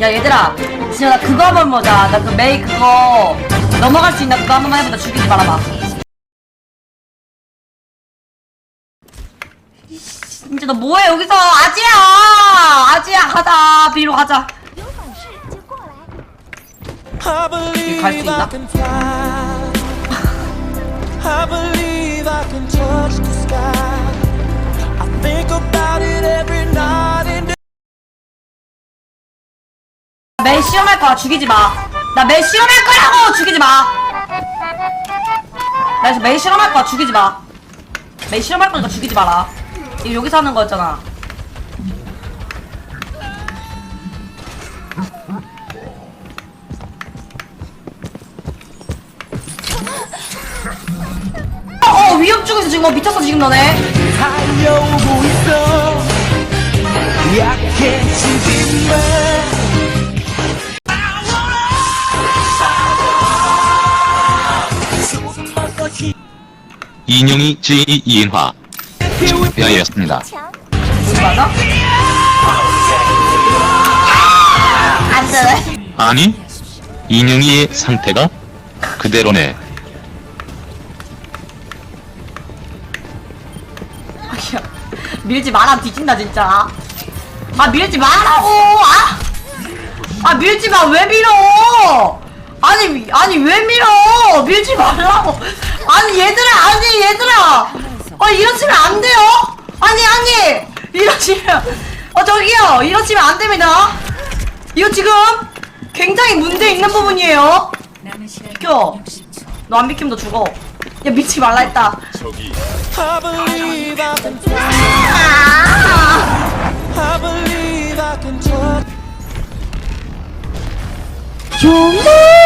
야 얘들아. 진짜 나 그거 한 번 보자. 나 그 메이 그거 넘어갈 수 있나? 그거 한 번만 해보자. 죽이지 말아봐. 진짜 너 뭐해? 여기서 아지야! 아지야 가자. 비로 가자. 갈 수 있나? 메이 시험할 거야. 죽이지 마나 메이 시험할 거라고! 죽이지 마나 그래서 메이 실험할 거야. 죽이지 마. 메이 실험할 거니까 죽이지 마라. 이거 여기서 하는 거였잖아. 어 위협 중에서 지금 뭐 미쳤어 지금 너네? 달려오고 있어. 인용이 제2 이인화. 뼈였습니다. 强， 맞아? 안 되네 아니 인용이의 상태가 그대로네. 야, 밀지 마라 뒤진다 진짜. 아 밀지 마라고! 아, 아 밀지 마 왜 밀어? 아니 아니 왜 밀어? 밀지 말라고 아니 얘들아 아니 얘들아. 아 이러시면 안 돼요. 아니 아니 이러시면 어 저기요 이러시면 안 됩니다. 이거 지금 굉장히 문제 있는 부분이에요. 비켜. 너 안 비키면 너 죽어. 야 밀지 말라 했다. I believe I can fly. 아! I believe I can touch. 용기